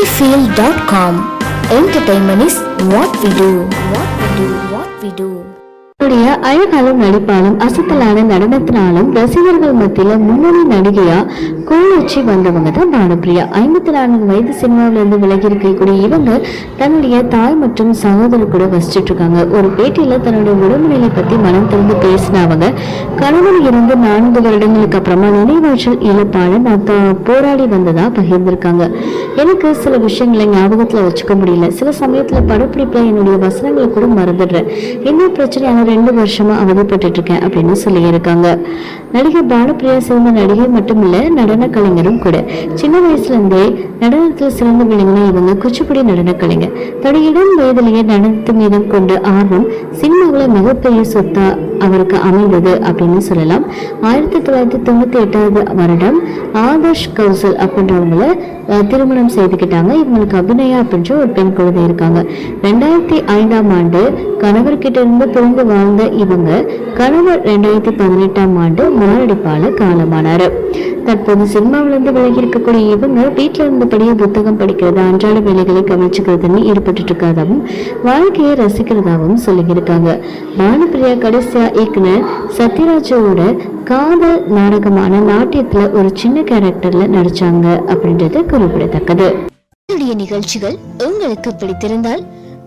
sunnyfield.com. Entertainment is what we do. What we do. What we do. அவருடைய அழகாலும் நடிப்பாலும் அசத்தலான நடனத்தினாலும் ரசிகர்கள் மத்தியில முன்னணி நடிகையா கோலோச்சி வந்தவங்க தான் பானுப்பிரியா. ஐம்பத்தி நான்கு வயது சினிமாவில இருந்து விலகி இருக்கக்கூடிய இவங்க தன்னுடைய தாய் மற்றும் சகோதரர் கூட வசிச்சுட்டு இருக்காங்க ஒரு பேட்டியில தன்னுடைய உடல்நிலை பத்தி மனம் திறந்து பேசின அவங்க கணவன் இருந்து நான்கு வருடங்களுக்கு அப்புறமா நினைவாற்றல் இழப்பால நான் போராடி வந்ததா பகிர்ந்திருக்காங்க. எனக்கு சில விஷயங்களை ஞாபகத்துல வச்சுக்க முடியல. சில சமயத்தில் படப்பிடிப்பில் என்னுடைய வசனங்களை கூட மறந்துடுறேன். என்ன பிரச்சனையான ரெண்டு வருஷமா அவதிப்பட்டு இருக்கேன் அப்படின்னு சொல்லியிருக்காங்க. நடிகை பானுப்பிரியா சிறந்த நடிகை மட்டும் இல்லை நடன நடன கலைஞரும் கூட. சின்ன வயசுல இருந்தே நடனத்தில் சிறந்து விளங்கின இவங்க குச்சிப்புடி நடன கலைஞர் தன்னுடைய இளம் வயதிலேயே நடனத்து மீது கொண்ட ஆர்வம் சினிமாவில் மிகப்பெரிய சொத்தா அவருக்கு அமைந்தது அப்படின்னு சொல்லலாம். ஆயிரத்தி தொள்ளாயிரத்தி தொண்ணூத்தி எட்டாவது வருடம் ஆதர்ஷ் கௌசல் அப்படின்றவங்கள திருமணம் செய்துக்கிட்டாங்க. இவங்களுக்கு அபிநயா அப்படின்ற ஒரு பெண் குழந்தை இருக்காங்க. ரெண்டாயிரத்தி ஐந்தாம் ஆண்டு கணவர்கிட்ட இருந்து பிரிந்து வாழ்ந்த இவங்க கணவர் ரெண்டாயிரத்தி பதினெட்டாம் ஆண்டு மாரடைப்பால காலமானார். தற்போது சினிமாவிலிருந்து விலகி இருக்கக்கூடிய இவங்க வீட்டில் இருந்தபடியே புத்தகம் படிக்கிறது அன்றாட வேலைகளை கவனிச்சுக்கிறதுன்னு ஈடுபட்டு இருக்காதாவும் வாழ்க்கையை ரசிக்கிறதாகவும் சொல்லியிருக்காங்க. பானுப்பிரியா கடைசியா இயக்குனர் சத்யராஜோட காதல் நாடகமான நாட்டியத்துல ஒரு சின்ன கேரக்டர்ல நடிச்சாங்க அப்படின்றது குறிப்பிடத்தக்கது. நிகழ்ச்சிகள் உங்களுக்கு பிடித்திருந்தால்